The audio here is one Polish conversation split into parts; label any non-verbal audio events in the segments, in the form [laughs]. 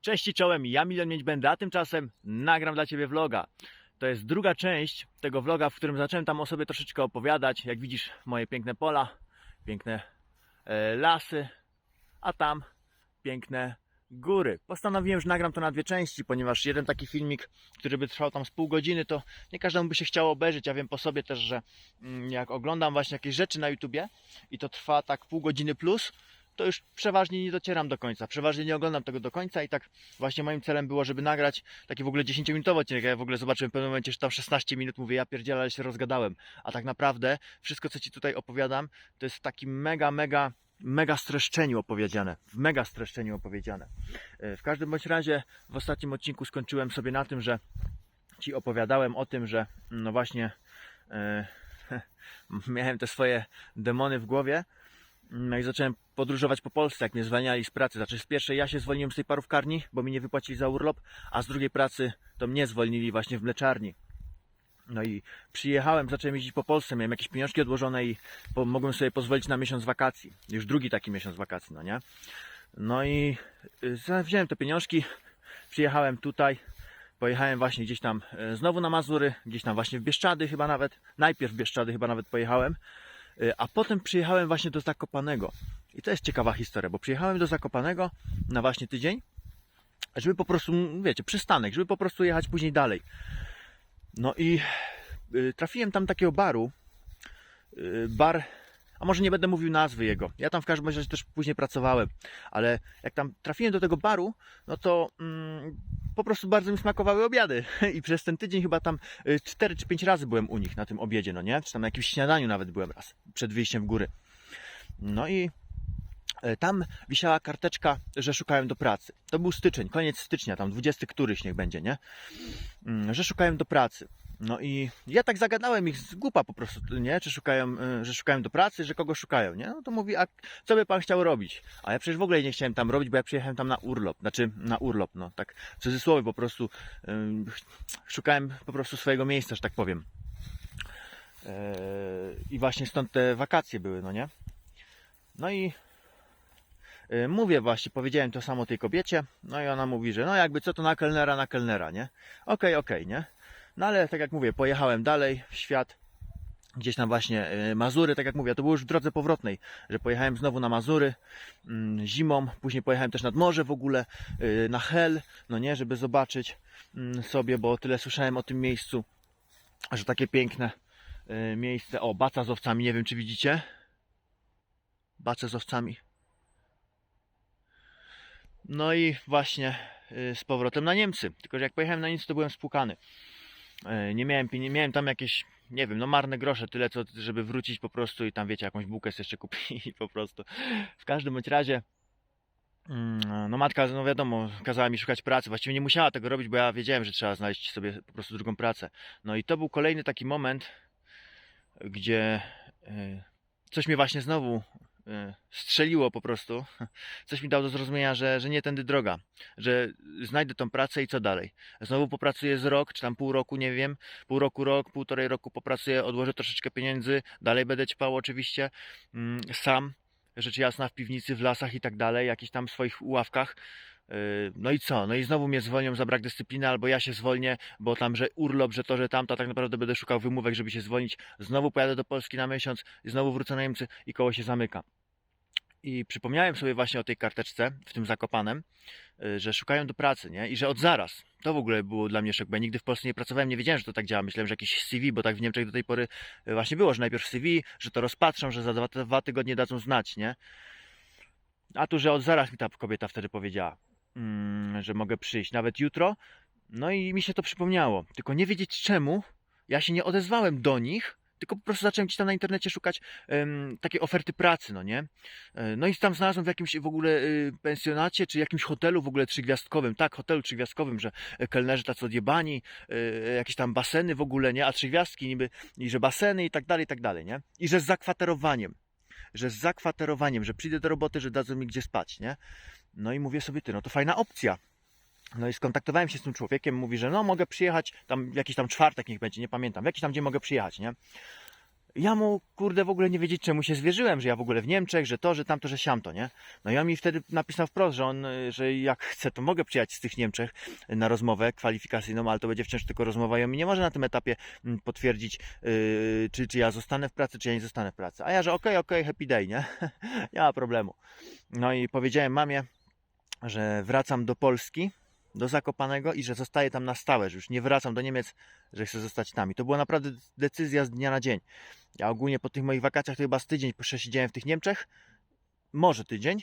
Cześć i czołem, ja Milion Mieć będę, a tymczasem nagram dla Ciebie vloga. To jest druga część tego vloga, w którym zacząłem tam o sobie troszeczkę opowiadać. Jak widzisz, moje piękne pola, piękne e, lasy, a tam piękne góry. Postanowiłem, że nagram to na dwie części, ponieważ jeden taki filmik, który by trwał tam z pół godziny, to nie każdemu by się chciało obejrzeć. Ja wiem po sobie też, że mm, jak oglądam właśnie jakieś rzeczy na YouTubie i to trwa tak pół godziny plus, to już przeważnie nie docieram do końca. Przeważnie nie oglądam tego do końca i tak właśnie moim celem było, żeby nagrać taki w ogóle 10-minutowy odcinek. Ja w ogóle zobaczyłem w pewnym momencie, że tam 16 minut mówię, ja pierdzielę, ale się rozgadałem. A tak naprawdę wszystko, co Ci tutaj opowiadam, to jest w takim mega, mega, mega streszczeniu opowiedziane. W mega streszczeniu opowiedziane. E, W każdym bądź razie w ostatnim odcinku skończyłem sobie na tym, że Ci opowiadałem o tym, że no właśnie e, [laughs] miałem te swoje demony w głowie. No i zacząłem podróżować po Polsce, jak mnie zwalniali z pracy. Znaczy z pierwszej ja się zwolniłem z tej parówkarni, bo mi nie wypłacili za urlop, a z drugiej pracy to mnie zwolnili właśnie w mleczarni. No i przyjechałem, zacząłem jeździć po Polsce, miałem jakieś pieniążki odłożone i mogłem sobie pozwolić na miesiąc wakacji. Już drugi taki miesiąc wakacji, no nie? No i y, wziąłem te pieniążki, przyjechałem tutaj, pojechałem właśnie gdzieś tam e, znowu na Mazury, gdzieś tam właśnie w Bieszczady chyba nawet, najpierw w Bieszczady chyba nawet pojechałem, Y, a potem przyjechałem właśnie do Zakopanego. I to jest ciekawa historia, bo przyjechałem do Zakopanego na właśnie tydzień, żeby po prostu, wiecie, przystanek, żeby po prostu jechać później dalej. No i y, trafiłem tam takiego baru, y, bar, a może nie będę mówił nazwy jego. Ja tam w każdym razie też później pracowałem, ale jak tam trafiłem do tego baru, no to mm, po prostu bardzo mi smakowały obiady. [laughs] I przez ten tydzień chyba tam 4 czy 5 razy byłem u nich na tym obiedzie, no nie? Czy tam na jakimś śniadaniu nawet byłem raz, przed wyjściem w góry. No i e, tam wisiała karteczka, że szukałem do pracy. To był styczeń, koniec stycznia, tam 20 któryś niech będzie, nie? Mm, Że szukałem do pracy. No i ja tak zagadałem ich z głupa po prostu, nie? Czy szukają, y, że szukają do pracy, że kogo szukają, nie? No to mówi, a co by pan chciał robić? A ja przecież w ogóle nie chciałem tam robić, bo ja przyjechałem tam na urlop, znaczy na urlop, no tak w cudzysłowie po prostu ch- szukałem po prostu swojego miejsca, że tak powiem. Yy, I właśnie stąd te wakacje były, no nie? No i yy, mówię właśnie, powiedziałem to samo tej kobiecie, no i ona mówi, że no jakby co to na kelnera, na kelnera, nie? Okej, okej, nie? No ale tak jak mówię, pojechałem dalej w świat, gdzieś tam właśnie y, Mazury, tak jak mówię, to było już w drodze powrotnej, że pojechałem znowu na Mazury mm, zimą, później pojechałem też nad morze w ogóle, y, na Hel, no nie, żeby zobaczyć mm, sobie, bo tyle słyszałem o tym miejscu, że takie piękne y, miejsce, o, baca z owcami, nie wiem czy widzicie, bace z owcami. No i właśnie z powrotem na Niemcy, tylko że jak pojechałem na Niemcy to byłem spłukany. E, nie miałem pieniędzy, miałem tam jakieś, nie wiem, no marne grosze, tyle co, żeby wrócić po prostu i tam wiecie, jakąś bułkę jeszcze kupić [laughs] po prostu. W każdym bądź razie, mm, no matka, no wiadomo, kazała mi szukać pracy, właściwie nie musiała tego robić, bo ja wiedziałem, że trzeba znaleźć sobie po prostu drugą pracę. No i to był kolejny taki moment, gdzie e, coś mnie właśnie znowu strzeliło po prostu. Coś mi dało do zrozumienia, że, że nie tędy droga, że znajdę tą pracę i co dalej. Znowu popracuję z rok, czy tam pół roku, nie wiem, pół roku, rok, półtorej roku popracuję, odłożę troszeczkę pieniędzy, dalej będę ćpał oczywiście mm, sam, rzecz jasna w piwnicy, w lasach i tak dalej, jakichś tam swoich ławkach. Yy, No i co? No i znowu mnie zwolnią za brak dyscypliny, albo ja się zwolnię, bo tam, że urlop, że to, że tamto, tak naprawdę będę szukał wymówek, żeby się zwolnić. Znowu pojadę do Polski na miesiąc, znowu wrócę na Niemcy i koło się zamyka. I przypomniałem sobie właśnie o tej karteczce w tym Zakopanem, y, że szukają do pracy, nie? I że od zaraz. To w ogóle było dla mnie szok, bo ja nigdy w Polsce nie pracowałem, nie wiedziałem, że to tak działa. Myślałem, że jakieś CV, bo tak w Niemczech do tej pory y, właśnie było, że najpierw CV, że to rozpatrzą, że za dwa, dwa tygodnie dadzą znać, nie? A tu, że od zaraz mi ta kobieta wtedy powiedziała, mm, że mogę przyjść, nawet jutro. No i mi się to przypomniało. Tylko nie wiedzieć czemu, ja się nie odezwałem do nich, tylko po prostu zacząłem gdzieś tam na internecie szukać em, takiej oferty pracy, no nie? E, No i tam znalazłem w jakimś w ogóle y, pensjonacie, czy jakimś hotelu w ogóle trzygwiazdkowym, tak, hotelu trzygwiazdkowym, że e, kelnerzy tacy odjebani, y, jakieś tam baseny w ogóle, nie? A trzygwiazdki niby, i że baseny i tak dalej, i tak dalej, nie? I że z zakwaterowaniem, że z zakwaterowaniem, że przyjdę do roboty, że dadzą mi gdzie spać, nie? No i mówię sobie, ty, no to fajna opcja. No i skontaktowałem się z tym człowiekiem, mówi, że no mogę przyjechać tam jakiś tam czwartek niech będzie, nie pamiętam, jakiś tam dzień mogę przyjechać, nie? Ja mu, kurde, w ogóle nie wiedzieć, czemu się zwierzyłem, że ja w ogóle w Niemczech, że to, że tamto, że siamto, nie? No i on mi wtedy napisał wprost, że on, że jak chce, to mogę przyjechać z tych Niemczech na rozmowę kwalifikacyjną, ale to będzie wciąż tylko rozmowa i on mi nie może na tym etapie mm, potwierdzić, yy, czy, czy ja zostanę w pracy, czy ja nie zostanę w pracy. A ja, że okej, okej, happy day, nie? [laughs] nie ma problemu. No i powiedziałem mamie, że wracam do Polski, do Zakopanego i że zostaję tam na stałe, że już nie wracam do Niemiec, że chcę zostać tam. I to była naprawdę decyzja z dnia na dzień. Ja ogólnie po tych moich wakacjach to chyba z tydzień przesiedziałem w tych Niemczech, może tydzień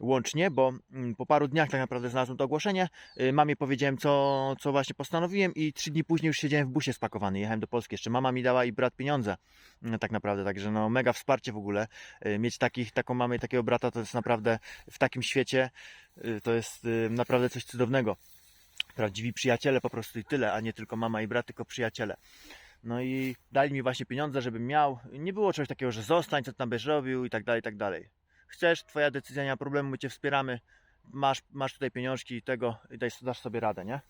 łącznie, bo mm, po paru dniach tak naprawdę znalazłem to ogłoszenie. Y, Mamie powiedziałem, co, co właśnie postanowiłem i trzy dni później już siedziałem w busie spakowany. Jechałem do Polski. Jeszcze mama mi dała i brat pieniądze. Mm, Tak naprawdę, także no mega wsparcie w ogóle. Y, Mieć takich, taką mamę i takiego brata to jest naprawdę w takim świecie y, to jest naprawdę coś cudownego. Prawdziwi przyjaciele po prostu i tyle, a nie tylko mama i brat, tylko przyjaciele. No i dali mi właśnie pieniądze, żebym miał. Nie było czegoś takiego, że zostań, co tam będziesz robił i tak dalej, i tak dalej. Chcesz, twoja decyzja, nie ma problemu, my cię wspieramy. Masz, masz tutaj pieniążki i tego, i daj, dasz sobie radę, nie?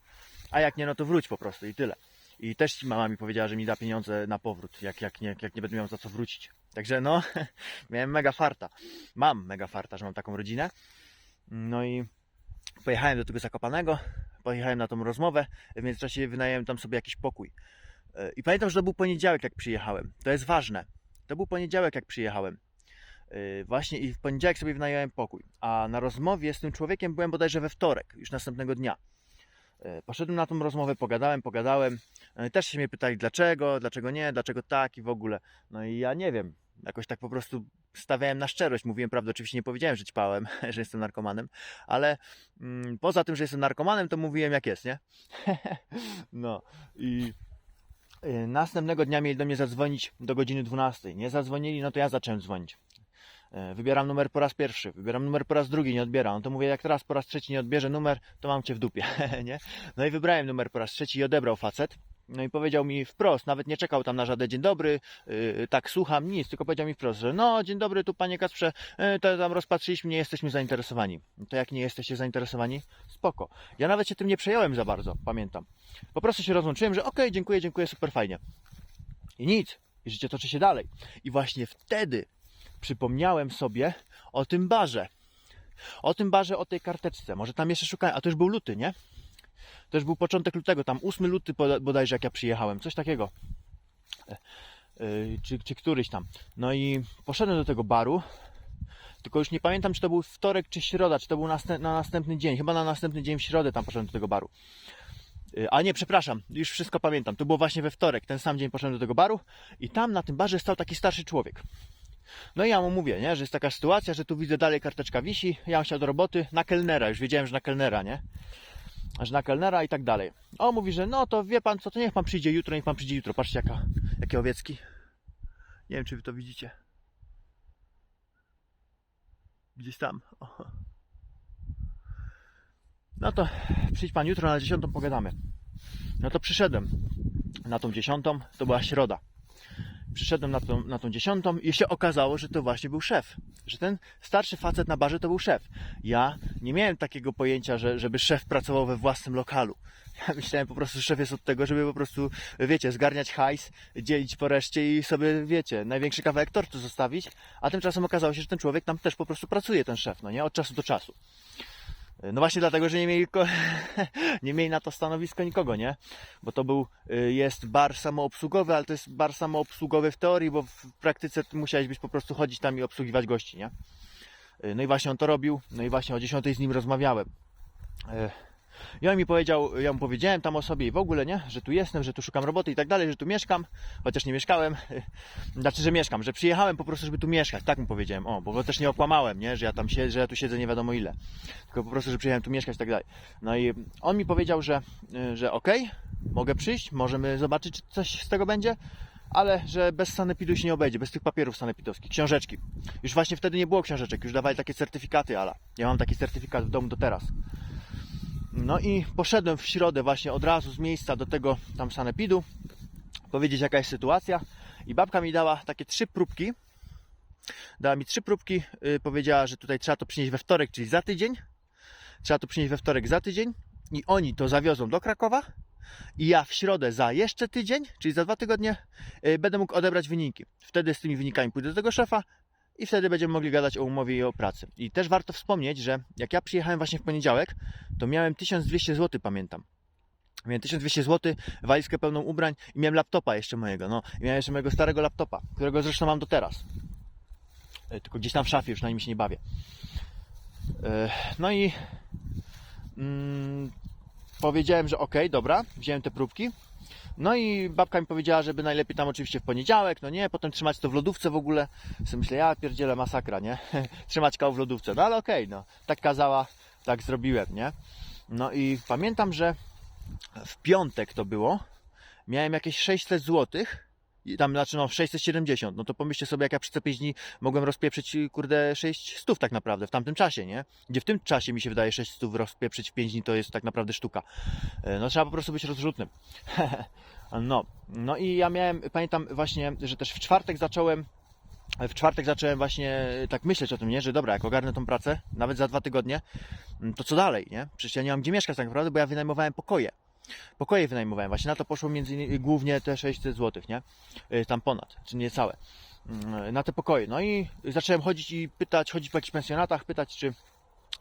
A jak nie, no to wróć po prostu i tyle. I też mama mi powiedziała, że mi da pieniądze na powrót, jak, jak, nie, jak nie będę miał za co wrócić. Także no, [laughs] miałem mega farta. Mam mega farta, że mam taką rodzinę. No i pojechałem do tego Zakopanego, pojechałem na tą rozmowę, w międzyczasie wynająłem tam sobie jakiś pokój. E, I pamiętam, że to był poniedziałek, jak przyjechałem. To jest ważne. To był poniedziałek, jak przyjechałem. E, Właśnie i w poniedziałek sobie wynająłem pokój. A na rozmowie z tym człowiekiem byłem bodajże we wtorek, już następnego dnia. E, Poszedłem na tą rozmowę, pogadałem, pogadałem. No też się mnie pytali, dlaczego, dlaczego nie, dlaczego tak i w ogóle. No i ja nie wiem. Jakoś tak po prostu stawiałem na szczerość. Mówiłem prawdę, oczywiście nie powiedziałem, że ćpałem, [laughs] że jestem narkomanem, ale mm, poza tym, że jestem narkomanem, to mówiłem jak jest, nie? [laughs] no i y, następnego dnia mieli do mnie zadzwonić do godziny 12. Nie zadzwonili, no to ja zacząłem dzwonić. E, Wybieram numer po raz pierwszy, wybieram numer po raz drugi, nie odbiera. On to mówię, jak teraz po raz trzeci nie odbierze numer, to mam cię w dupie, [laughs] nie? No i wybrałem numer po raz trzeci i odebrał facet. No i powiedział mi wprost, nawet nie czekał tam na żaden dzień dobry, yy, tak słucham, nic, tylko powiedział mi wprost, że no dzień dobry, tu panie Kacprze, yy, to tam rozpatrzyliśmy, nie jesteśmy zainteresowani. No To jak nie jesteście zainteresowani? Spoko. Ja nawet się tym nie przejąłem za bardzo, pamiętam. Po prostu się rozłączyłem, że okej, dziękuję, dziękuję, super fajnie. I nic. I życie toczy się dalej. I właśnie wtedy przypomniałem sobie o tym barze. O tym barze, o tej karteczce. Może tam jeszcze szukałem, a to już był luty, nie? To już był początek lutego, tam 8 luty bodajże jak ja przyjechałem, coś takiego. E, e, Czy, czy któryś tam. No i poszedłem do tego baru, tylko już nie pamiętam, czy to był wtorek, czy środa, czy to był następ, na następny dzień. Chyba na następny dzień w środę tam poszedłem do tego baru. Y, A nie, przepraszam, już wszystko pamiętam. To było właśnie we wtorek, ten sam dzień poszedłem do tego baru i tam na tym barze stał taki starszy człowiek. No i ja mu mówię, nie, że jest taka sytuacja, że tu widzę dalej karteczka wisi, ja chciał do roboty na kelnera, już wiedziałem, że na kelnera, nie? Że na kelnera i tak dalej. On mówi, że no to wie pan co, to niech pan przyjdzie jutro, niech pan przyjdzie jutro. Patrzcie jaka, jakie owiecki. Nie wiem, czy wy to widzicie. Gdzieś tam. O. No to przyjdź pan jutro na dziesiątą pogadamy. No to przyszedłem na tą dziesiątą, to była środa. Przyszedłem na tą, na tą dziesiątą i się okazało, że to właśnie był szef. Że ten starszy facet na barze to był szef. Ja nie miałem takiego pojęcia, że, żeby szef pracował we własnym lokalu. [laughs] Ja myślałem po prostu, że szef jest od tego, żeby po prostu, wiecie, zgarniać hajs, dzielić po reszcie i sobie, wiecie, największy kawałek tortu zostawić. A tymczasem okazało się, że ten człowiek tam też po prostu pracuje, ten szef, no nie? Od czasu do czasu. No właśnie dlatego, że nie mieli, [laughs] nie mieli na to stanowisko nikogo, nie? Bo to był, y, jest bar samoobsługowy, ale to jest bar samoobsługowy w teorii, bo w praktyce ty musiałeś być po prostu chodzić tam i obsługiwać gości, nie? Y, No i właśnie on to robił, no i właśnie o 10 z nim rozmawiałem. I on mi powiedział, ja mu powiedziałem tam o sobie i w ogóle, nie? Że tu jestem, że tu szukam roboty i tak dalej, że tu mieszkam, chociaż nie mieszkałem. [laughs] Znaczy, że mieszkam, że przyjechałem po prostu, żeby tu mieszkać, tak mu powiedziałem. O, bo też nie okłamałem, nie? Że ja tam siedzę, że ja tu siedzę nie wiadomo ile. Tylko po prostu, że przyjechałem tu mieszkać i tak dalej. No i on mi powiedział, że, że okej, mogę przyjść, możemy zobaczyć, czy coś z tego będzie, ale że bez sanepidu się nie obejdzie, bez tych papierów sanepidowskich, książeczki. Już właśnie wtedy nie było książeczek, już dawali takie certyfikaty, ala. Ja mam taki certyfikat w domu do teraz. No i poszedłem w środę właśnie od razu z miejsca do tego tam sanepidu, powiedzieć jaka jest sytuacja i babka mi dała takie trzy próbki. Dała mi trzy próbki, yy, powiedziała, że tutaj trzeba to przynieść we wtorek, czyli za tydzień. Trzeba to przynieść we wtorek za tydzień i oni to zawiozą do Krakowa i ja w środę za jeszcze tydzień, czyli za dwa tygodnie, y, będę mógł odebrać wyniki. Wtedy z tymi wynikami pójdę do tego szefa i wtedy będziemy mogli gadać o umowie i o pracy. I też warto wspomnieć, że jak ja przyjechałem właśnie w poniedziałek, to miałem 1200 zł, pamiętam. Miałem 1200 zł, walizkę pełną ubrań i miałem laptopa jeszcze mojego. No, i miałem jeszcze mojego starego laptopa, którego zresztą mam do teraz. E, Tylko gdzieś tam w szafie, już na nim się nie bawię. E, No i mm, powiedziałem, że okej, dobra, wziąłem te próbki. No i babka mi powiedziała, żeby najlepiej tam oczywiście w poniedziałek, no nie, potem trzymać to w lodówce w ogóle. Sobie myślę, ja pierdzielę masakra, nie? [laughs] trzymać kał w lodówce, no ale okej, no. Tak kazała, tak zrobiłem, nie? No i pamiętam, że w piątek to było, miałem jakieś 600 zł, i tam znaczy no 670, no to pomyślcie sobie, jak ja przez te 5 dni mogłem rozpieprzyć, kurde, 6 stów tak naprawdę w tamtym czasie, nie? Gdzie w tym czasie mi się wydaje 6 stów rozpieprzyć w 5 dni to jest tak naprawdę sztuka. E, No trzeba po prostu być rozrzutnym. [laughs] No, no i ja miałem, pamiętam właśnie, że też w czwartek zacząłem w czwartek zacząłem właśnie tak myśleć o tym, nie? że dobra, jak ogarnę tą pracę, nawet za dwa tygodnie, to co dalej, nie? Przecież ja nie mam gdzie mieszkać tak naprawdę, bo ja wynajmowałem pokoje. Pokoje wynajmowałem, właśnie na to poszło między innymi głównie te 600 zł, nie? Y, Tam ponad, czy niecałe. Mm, Na te pokoje. No i zacząłem chodzić i pytać, chodzić po jakichś pensjonatach, pytać, czy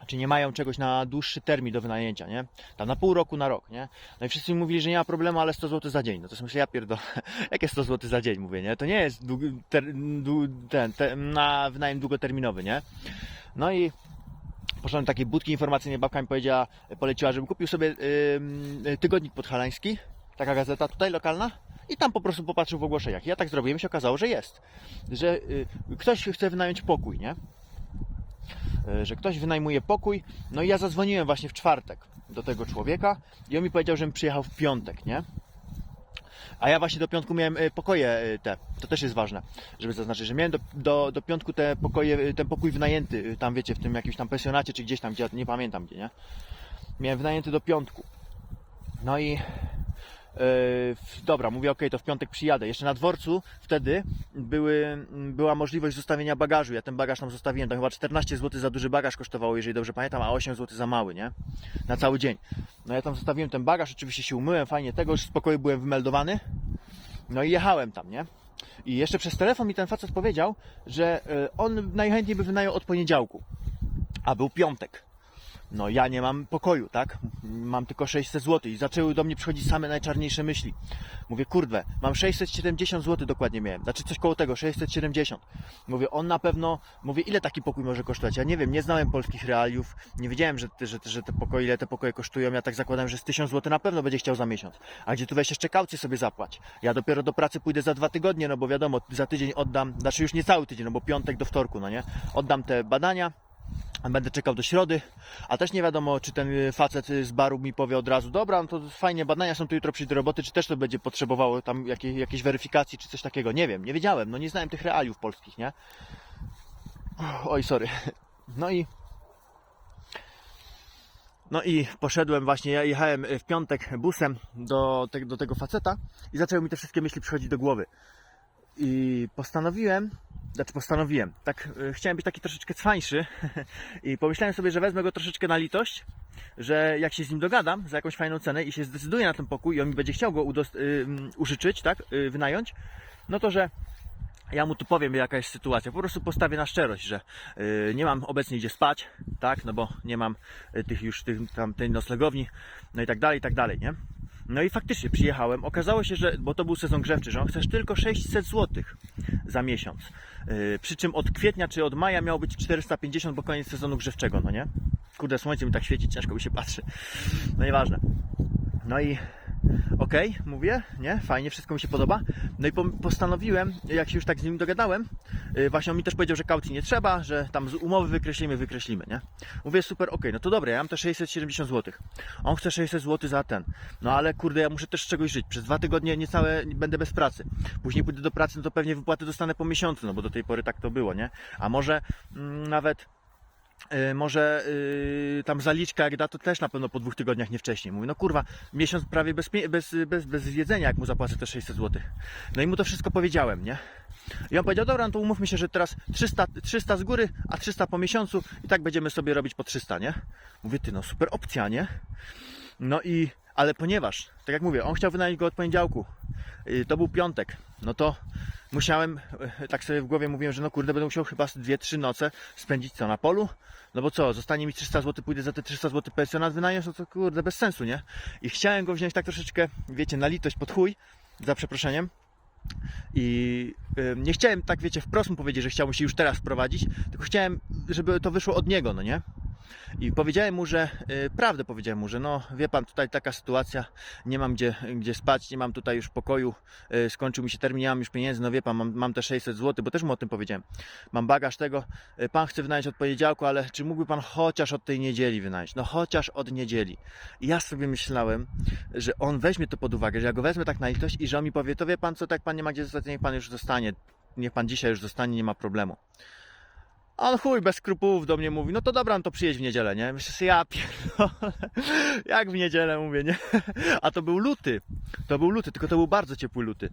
czy nie mają czegoś na dłuższy termin do wynajęcia, nie? Tam na pół roku, na rok, nie? No i wszyscy mi mówili, że nie ma problemu, ale 100 zł za dzień. No to myślę, ja pierdolę, [laughs] jakie 100 zł za dzień, mówię, nie? To nie jest długi, ter, dłu, ten, te, na wynajem długoterminowy, nie? No i poszedłem do takiej budki informacyjnej, babka mi powiedziała, poleciła, żebym kupił sobie yy, tygodnik podhalański, taka gazeta tutaj lokalna i tam po prostu popatrzył w ogłoszeniach. Ja tak zrobiłem się okazało, że jest. Że yy, ktoś chce wynająć pokój, nie? E, że ktoś wynajmuje pokój. No i ja zadzwoniłem właśnie w czwartek do tego człowieka i on mi powiedział, żebym przyjechał w piątek, nie? A ja właśnie do piątku miałem e, pokoje e, te, to też jest ważne, żeby zaznaczyć, że miałem do, do, do piątku te pokoje, e, ten pokój wynajęty, tam wiecie, w tym jakimś tam pensjonacie, czy gdzieś tam, gdzie nie pamiętam gdzie, nie? Miałem wynajęty do piątku. No i dobra, mówię, ok, to w piątek przyjadę. Jeszcze na dworcu wtedy były, była możliwość zostawienia bagażu. Ja ten bagaż tam zostawiłem, tam chyba 14 zł za duży bagaż kosztowało, jeżeli dobrze pamiętam, a 8 zł za mały, nie? Na cały dzień. No ja tam zostawiłem ten bagaż, oczywiście się umyłem, fajnie tego, już z pokoju byłem wymeldowany. No i jechałem tam, nie? I jeszcze przez telefon mi ten facet powiedział, że yy, on najchętniej by wynajął od poniedziałku, a był piątek. No ja nie mam pokoju, tak? Mam tylko 600 zł i zaczęły do mnie przychodzić same najczarniejsze myśli. Mówię, kurde, mam 670 zł dokładnie miałem, znaczy coś koło tego, 670. Mówię, on na pewno, mówię, ile taki pokój może kosztować? Ja nie wiem, nie znałem polskich realiów, nie wiedziałem, że, że, że te pokoje, ile te pokoje kosztują. Ja tak zakładałem, że z 1000 zł na pewno będzie chciał za miesiąc. A gdzie tu weź jeszcze kaucję sobie zapłać? Ja dopiero do pracy pójdę za dwa tygodnie, no bo wiadomo, za tydzień oddam, znaczy już nie cały tydzień, no bo piątek do wtorku, no nie? Oddam te badania, Będę czekał do środy, a też nie wiadomo, czy ten y, facet z baru mi powie od razu, dobra, no to fajnie, badania są tu jutro przyjść do roboty, czy też to będzie potrzebowało tam jakiej, jakiejś weryfikacji, czy coś takiego. Nie wiem, nie wiedziałem, no nie znałem tych realiów polskich, nie? Oj, sorry. No i no i poszedłem właśnie, ja jechałem w piątek busem do, te, do tego faceta i zaczęły mi te wszystkie myśli przychodzić do głowy. I postanowiłem, znaczy postanowiłem, tak y, chciałem być taki troszeczkę cwańszy [laughs] i pomyślałem sobie, że wezmę go troszeczkę na litość, że jak się z nim dogadam za jakąś fajną cenę i się zdecyduje na ten pokój i on mi będzie chciał go udost- y, użyczyć, tak, y, wynająć, no to że ja mu tu powiem jaka jest sytuacja, po prostu postawię na szczerość, że y, nie mam obecnie gdzie spać, tak, no bo nie mam y, tych już tych, tam, tej noclegowni, no i tak dalej, i tak dalej, nie? No i faktycznie przyjechałem. Okazało się, że, bo to był sezon grzewczy, że on chcesz tylko 600 zł za miesiąc. Yy, przy czym od kwietnia czy od maja miało być 450, bo koniec sezonu grzewczego, no nie? Kurde, słońce mi tak świeci, ciężko mi się patrzy. No nieważne. No i okej, mówię, nie, fajnie, wszystko mi się podoba. No i po- postanowiłem, jak się już tak z nim dogadałem, yy, właśnie on mi też powiedział, że kaucji nie trzeba, że tam z umowy wykreślimy, wykreślimy, nie? Mówię, super, okej, no to dobra, ja mam te 670 zł. On chce 600 zł za ten. No ale kurde, ja muszę też z czegoś żyć. Przez dwa tygodnie niecałe będę bez pracy. Później pójdę do pracy, no to pewnie wypłaty dostanę po miesiącu, no bo do tej pory tak to było, nie? A może mm, nawet y, może y, tam zaliczka jak da, to też na pewno po dwóch tygodniach, nie wcześniej. Mówi, no kurwa, miesiąc prawie bez, bez, bez, bez jedzenia, jak mu zapłacę te 600 zł. No i mu to wszystko powiedziałem, nie? I on powiedział, dobra, no to umówmy się, że teraz 300, 300 z góry, a 300 po miesiącu i tak będziemy sobie robić po 300, nie? Mówię, ty, no super opcja, nie? No i, Ale ponieważ, tak jak mówię, on chciał wynająć go od poniedziałku, y, to był piątek, no to musiałem, y, tak sobie w głowie mówiłem, że no kurde, będę musiał chyba 2-3 noce spędzić co, na polu? No bo co, zostanie mi 300 zł, pójdę za te 300 zł pensjonat wynająć, no to kurde, bez sensu, nie? I chciałem go wziąć tak troszeczkę, wiecie, na litość pod chuj, za przeproszeniem. I y, nie chciałem tak, wiecie, wprost mu powiedzieć, że chciałbym się już teraz wprowadzić, tylko chciałem, żeby to wyszło od niego, no nie? I powiedziałem mu, że y, prawdę powiedziałem mu, że no wie pan, tutaj taka sytuacja, nie mam gdzie, gdzie spać, nie mam tutaj już pokoju, y, skończył mi się termin, nie mam już pieniędzy, no wie pan, mam, mam te 600 zł, bo też mu o tym powiedziałem. Mam bagaż tego, y, pan chce wynająć od poniedziałku, ale czy mógłby pan chociaż od tej niedzieli wynająć? No chociaż od niedzieli. I ja sobie myślałem, że on weźmie to pod uwagę, że ja go wezmę tak na litość i że on mi powie, to wie pan co, tak pan nie ma gdzie zostać, niech pan już zostanie, niech pan dzisiaj już zostanie, nie ma problemu. On chuj, bez skrupułów do mnie mówi, no to dobra, no to przyjedź w niedzielę, nie? Myślę sobie, ja pierdolę, [laughs] jak w niedzielę mówię, nie? [laughs] A to był luty, to był luty, tylko to był bardzo ciepły luty.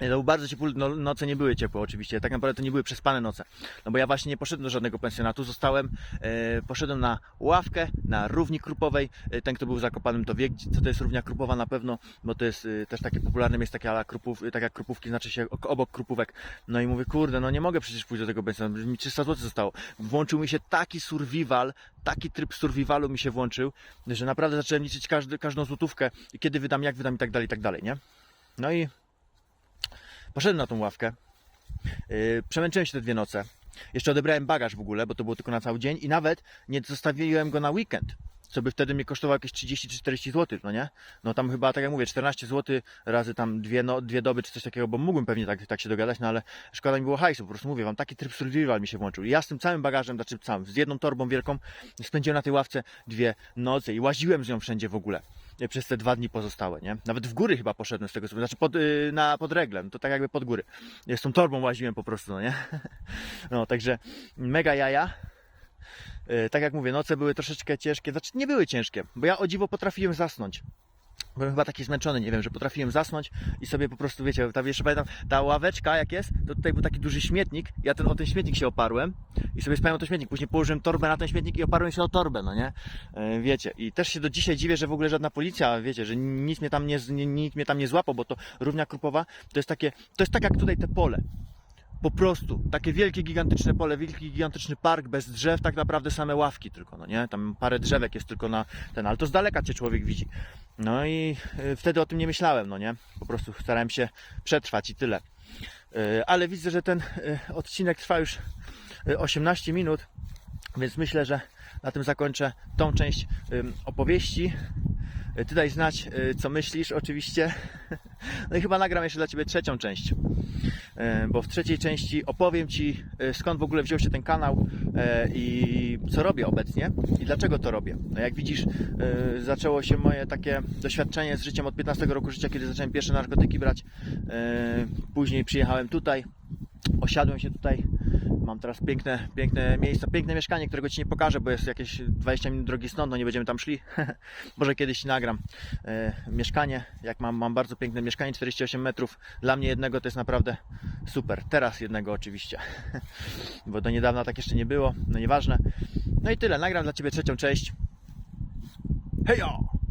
Był bardzo ciepły, no, noce nie były ciepłe oczywiście, tak naprawdę to nie były przespane noce. No bo ja właśnie nie poszedłem do żadnego pensjonatu, zostałem, e, poszedłem na ławkę, na równi krupowej. E, ten, kto był zakopanym, to wie, co to jest równia krupowa na pewno, bo to jest e, też takie popularne miejsce, takie ala krupów, e, tak jak krupówki, znaczy się ok- obok krupówek. No i mówię, kurde, no nie mogę przecież pójść do tego pensjonatu, mi 300 zł zostało. Włączył mi się taki survival, taki tryb survivalu mi się włączył, że naprawdę zacząłem liczyć każdy, każdą złotówkę, kiedy wydam, jak wydam i tak dalej, i tak dalej, nie? No i poszedłem na tą ławkę, Yy, przemęczyłem się te dwie noce. Jeszcze odebrałem bagaż w ogóle, bo to było tylko na cały dzień i nawet nie zostawiłem go na weekend. Co by wtedy mnie kosztowało jakieś 30 czy 40 zł, no nie? No tam chyba, tak jak mówię, 14 zł razy tam dwie, no, dwie doby czy coś takiego, bo mógłbym pewnie tak, tak się dogadać, no ale szkoda mi było hajsu, po prostu mówię wam, taki tryb survival mi się włączył. I ja z tym całym bagażem, znaczy całym, z jedną torbą wielką, spędziłem na tej ławce dwie noce i łaziłem z nią wszędzie w ogóle przez te dwa dni pozostałe, nie? Nawet w góry chyba poszedłem z tego znaczy pod, y, na, pod reglem, to tak jakby pod góry. Z tą torbą łaziłem po prostu, no nie? [laughs] No, także mega jaja. E, Tak jak mówię, noce były troszeczkę ciężkie, znaczy nie były ciężkie, bo ja o dziwo potrafiłem zasnąć. Byłem chyba taki zmęczony, nie wiem, że potrafiłem zasnąć i sobie po prostu, wiecie, ta, jeszcze pamiętam, ta ławeczka jak jest, to tutaj był taki duży śmietnik, ja ten, o ten śmietnik się oparłem i sobie spałem o ten śmietnik, później położyłem torbę na ten śmietnik i oparłem się o torbę, no nie? E, wiecie, i też się do dzisiaj dziwię, że w ogóle żadna policja, wiecie, że nic mnie tam nie, nikt mnie tam nie złapał, bo to równia krupowa, to jest takie, to jest tak jak tutaj te pole. Po prostu, takie wielkie, gigantyczne pole, wielki, gigantyczny park bez drzew, tak naprawdę same ławki tylko, no nie? Tam parę drzewek jest tylko na ten, ale to z daleka cię człowiek widzi. No i y, wtedy o tym nie myślałem, no nie? Po prostu starałem się przetrwać i tyle. Y, Ale widzę, że ten y, odcinek trwa już y, 18 minut, więc myślę, że na tym zakończę tą część opowieści. Y, Ty daj znać, y, co myślisz, oczywiście. [laughs] No i chyba nagram jeszcze dla Ciebie trzecią część. E, bo w trzeciej części opowiem Ci e, skąd w ogóle wziął się ten kanał e, i co robię obecnie i dlaczego to robię. No jak widzisz, e, zaczęło się moje takie doświadczenie z życiem od 15 roku życia, kiedy zacząłem pierwsze narkotyki brać. E, Później przyjechałem tutaj, osiadłem się tutaj. Mam teraz piękne, piękne miejsce, piękne mieszkanie, którego Ci nie pokażę, bo jest jakieś 20 minut drogi stąd, no nie będziemy tam szli. [laughs] Może kiedyś Ci nagram e, mieszkanie, jak mam, mam bardzo piękne mieszkanie, 48 metrów. Dla mnie jednego to jest naprawdę super. Teraz jednego oczywiście, [laughs] bo do niedawna tak jeszcze nie było, no nieważne. No i tyle, nagram dla Ciebie trzecią część. Hejo!